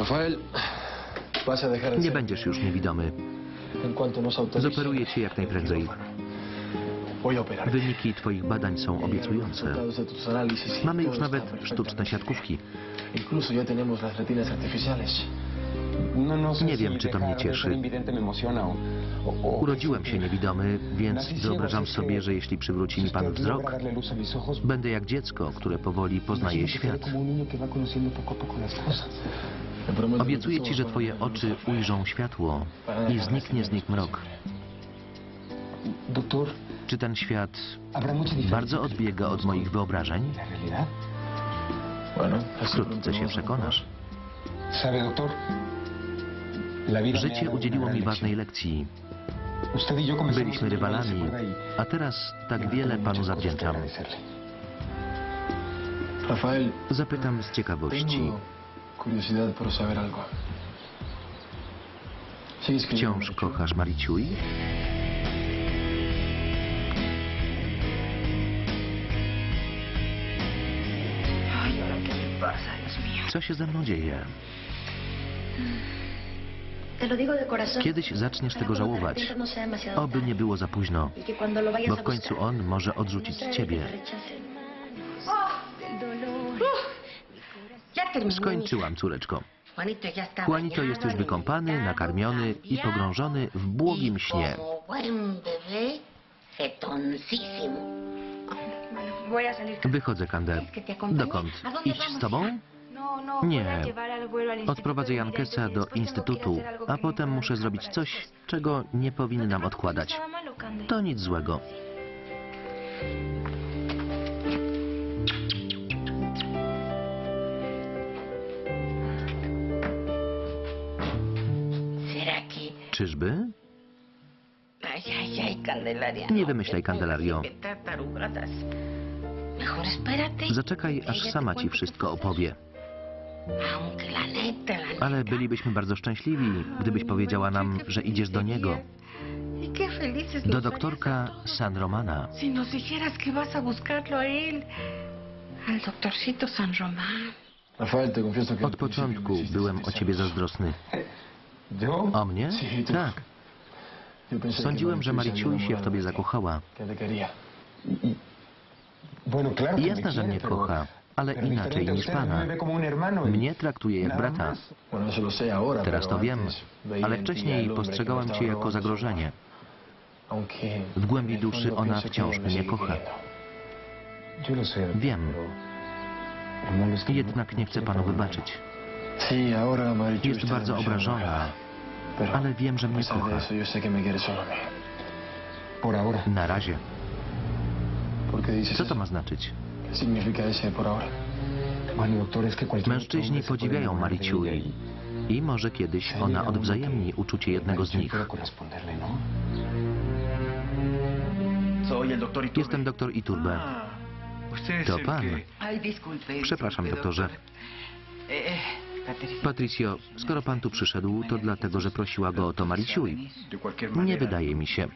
Rafael, Nie będziesz już niewidomy. Zoperuję cię jak najprędzej. Wyniki twoich badań są obiecujące. Tus análisis y Mamy już nawet sztuczne siatkówki. No, no Nie wiem, czy to mnie cieszy. Urodziłem się niewidomy, więc wyobrażam sobie, że jeśli przywróci mi pan wzrok, będę jak dziecko, które powoli poznaje que seré świat. Obiecuję ci, że twoje oczy ujrzą światło i zniknie z nich mrok. Czy ten świat ¿habrá mucha diferencia bardzo odbiega od moich wyobrażeń? Wkrótce się przekonasz. Życie udzieliło mi ważnej lekcji. Y Byliśmy en Bilbao, ¿se rywalami? Y- a teraz tak wiele panu zawdzięczam. Zapytam z ciekawości. Curiosidad por saber algo. ¿Sigues creyendo en Wciąż kochasz mío? Co się ze mną dzieje? Corazón. Kiedyś zaczniesz tego żałować. no Oby nie było za późno, Y bo w końcu on może no odrzucić que ciebie. Skończyłam, córeczko. Juanito jest już bañado, wykąpany, nakarmiony i pogrążony w błogim Y śnie. Wychodzę, Kandę. ¿Quieres que te acompañe? Dokąd? ¿A dónde Idź z tobą? No, no, Nie. Odprowadzę Jankesa y do instytutu, a que potem muszę zrobić coś, czego nie No powinnam odkładać. To nic złego. Czyżby? Ay, ay, ay, Candelaria. Nie wymyślaj, Candelario. Zaczekaj, aż sama ci wszystko opowie. Ale bylibyśmy bardzo szczęśliwi, gdybyś powiedziała nam, że idziesz do niego. Y Do doktorka San Romana. harías Si nos dijeras que vas a buscarlo a él. Al doctorcito San Román. Rafael, te confieso que Od początku byłem o ciebie zazdrosny. O mnie? Tak. Sądziłem, że Mariciuj się w tobie zakochała. Me Jasne, że mnie kocha, ale inaczej niż pana. y- Mnie traktuje jak brata. Teraz to wiem, ale wcześniej postrzegałam me cię jako zagrożenie. W głębi duszy ona wciąż mnie kocha. Wiem. Jednak nie chcę panu wybaczyć. Jest bardzo obrażona, ale wiem, że mnie kocha. Na razie. ¿Por qué dices Co to ma znaczyć? Mężczyźni podziwiają y- i może kiedyś ona odwzajemni uczucie jednego z nich. Jestem doktor Iturbe. To pan. Przepraszam, doktorze. Patricio, skoro pan tu przyszedł, to dlatego, że prosiła go o to cualquier Nie wydaje mi się.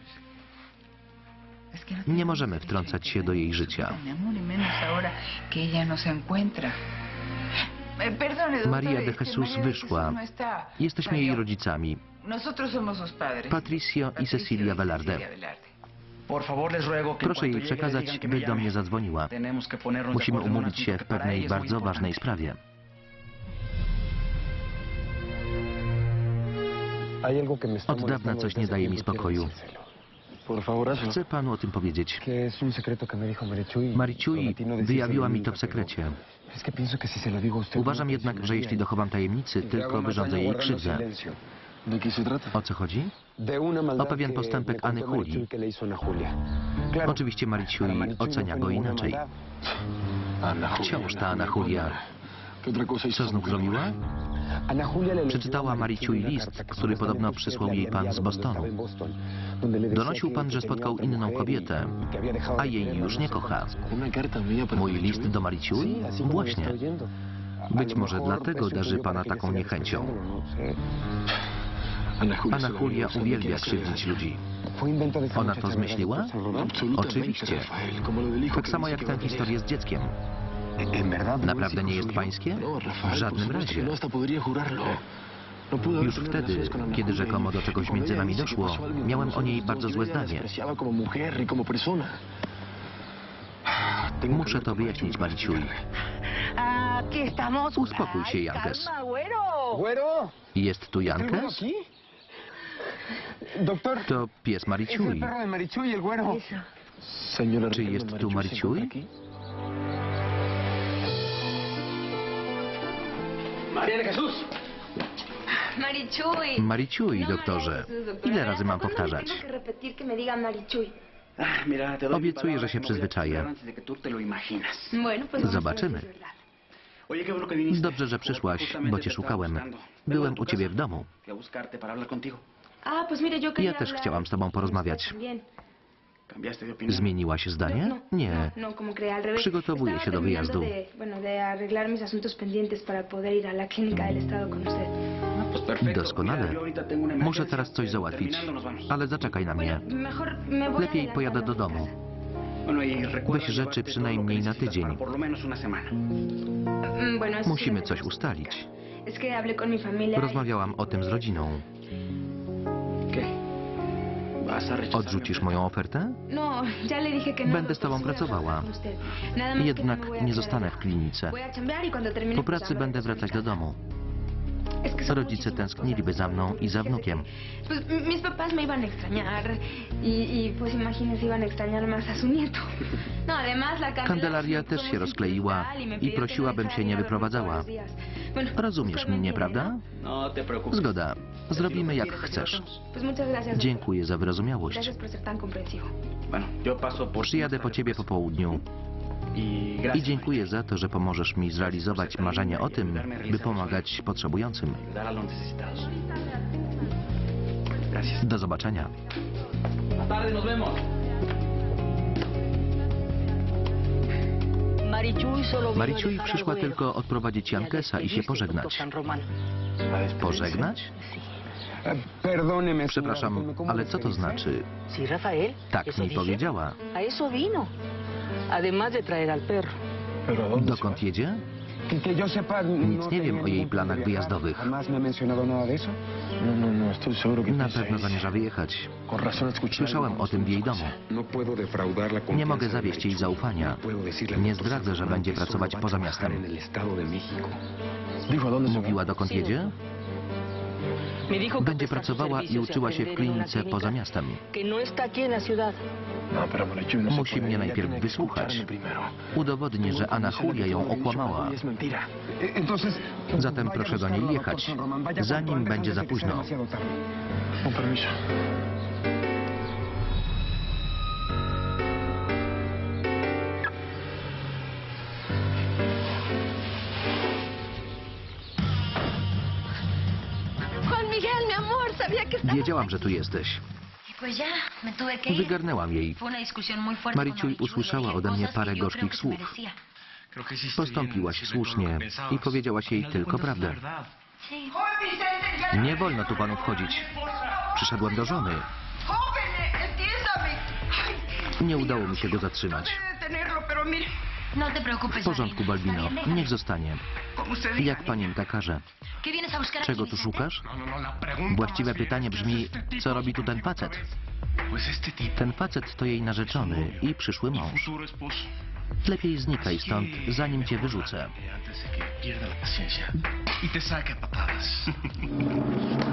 Nie możemy wtrącać się do jej życia. Y María de de wyszła. No. Jesteśmy jej rodzicami. Patricio i Cecilia Velarde. Cecilia Velarde. Proszę jej przekazać, by do mnie zadzwoniła. Musimy umówić się w pewnej bardzo ważnej sprawie. Od dawna coś nie daje mi spokoju. Chcę panu o tym powiedzieć. No decírselo wyjawiła mi to w sekrecie. Uważam no jednak, że jeśli dochowam tajemnicy, Y tylko wyrządzę jej krzywdę. O co chodzi? O pewien postępek Anny Oczywiście Marichuy no ocenia go inaczej. Wciąż ta Ana Julia. Co znów zrobiła? Przeczytała Mariciuj list, który podobno przysłał jej pan z Bostonu. Donosił pan, że spotkał inną kobietę, a jej już nie kocha. Mój list do Mariciuj? Właśnie. Być może dlatego darzy pana taką niechęcią. despreciándolo, no sé. Ana Julia, uwielbia krzywdzić ludzi. Ona to ¿verdad, zmyśliła? Oczywiście. Tak samo jak tę historię z dzieckiem. Naprawdę nie jest pańskie? W żadnym razie. Już wtedy, kiedy rzekomo do czegoś między nami doszło, miałem o niej bardzo złe zdanie. Muszę to wyjaśnić, Mariciuj. Uspokój się, Jankes. Jest tu ¿Está el güero Jankes? To pies Mariciuj. Czy jest tu Mariciuy, de Jesús. Marichuy. Mariciuj, No, doktorze. Jesús, doctora. Ile razy mam ¿Cuándo le powtarzać? Marichuy. Ah, Obiecuję, że się no przyzwyczaję. Zobaczymy. Dobrze, że przyszłaś, bo cię szukałem. Byłem u ciebie w domu. Ah, Ja też chciałam z tobą porozmawiać. Zmieniła się zdanie? No, Nie. No, no, al revés. Przygotowuję się do wyjazdu. Doskonale. Muszę teraz coś załatwić, ale zaczekaj na mnie. Lepiej pojadę do domu. y Weź rzeczy przynajmniej na tydzień. Mm, Musimy coś ustalić. Y- Rozmawiałam o tym z rodziną. Odrzucisz moją ofertę? No, ya le dije que no. Będę z tobą pracowała. Jednak no nie zostanę w klinice. Y Po pracy będę wracać do domu. Rodzice tęskniliby za mną i za wnukiem. que, Pues m- mis papás me iban a extrañar y, y pues imagínense, iban a extrañar más a su nieto. No, además la Candelaria Kandelaria me też się rozkleiła i no prosiła, bym się nie wyprowadzała. Rozumiesz mnie, prawda? No. Zgoda. Zrobimy jak chcesz. Dziękuję za wyrozumiałość. Przyjadę po ciebie po południu Y i dziękuję za to, że pomożesz mi zrealizować marzenie o tym, by pomagać potrzebującym. Do zobaczenia. Mariciuj przyszła tylko odprowadzić Jankesa i się pożegnać. Pożegnać? Przepraszam, ¿cómo- cómo ale co to znaczy? Tak mi powiedziała. A eso vino. Además de traer al perro. ¿Pero a dónde se Dokąd jedzie? Sepa, no Nic nie wiem o jej planach wyjazdowych. Jamás me ha mencionado nada de eso. va? No, no, no, estoy seguro que Na pewno zamierza wyjechać. Słyszałem o tym w jej domu. No Nie mogę zawieść jej zaufania. No puedo decirle al Nie zdradzę, że będzie pracować poza miastem. Mówiła dokąd jedzie? Będzie pracowała i de uczyła się w klinice poza miastem. No. No, Musi mnie najpierw wysłuchać. Udowodnię, że Anna Julia ją okłamała. Mentira. Eh, Entonces, Zatem proszę do niej jechać, zanim będzie za późno. Wiedziałam, że tu jesteś. Wygarnęłam jej. Mariciuj usłyszała ode mnie parę gorzkich słów. Postąpiłaś słusznie i powiedziałaś jej tylko prawdę. Nie wolno tu panu wchodzić. Przyszedłem do żony. Nie udało mi się go zatrzymać. No W porządku. Balbino. Niech zostanie. Jak panienka każe. ¿Qué vienes a buscar aquí, Czego tu szukasz? Właściwe pytanie brzmi, co robi tu ten facet? Ten facet to jej narzeczony i przyszły mąż. Lepiej znikaj stąd, zanim cię wyrzucę. No te me acerques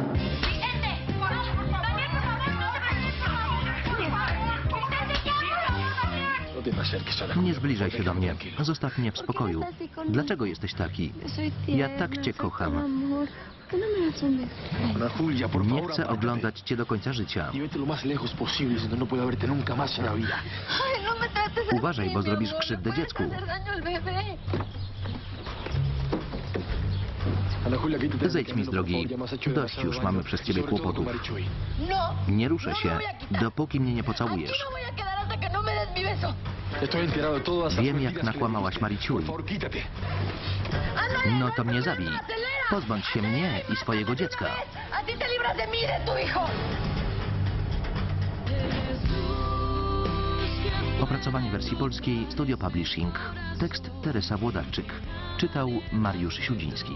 Nie zbliżaj się do mnie. Zostaw mnie w spokoju. Dlaczego jesteś taki? Ja tak cię kocham. Ana Julia, por Nie chcę oglądać cię do końca życia. No, no vida. Uważaj, bo zrobisz krzywdę dziecku. Zejdź mi z drogi. Dość już mamy przez ciebie kłopotów. Nie ruszę się, dopóki mnie nie pocałujesz. Wiem, jak nakłamałaś quítate. No to mnie zabij. Pozbądź się mnie i swojego dziecka. Opracowanie wersji polskiej Studio Publishing. Tekst Teresa Włodarczyk. Czytał Mariusz Siudziński.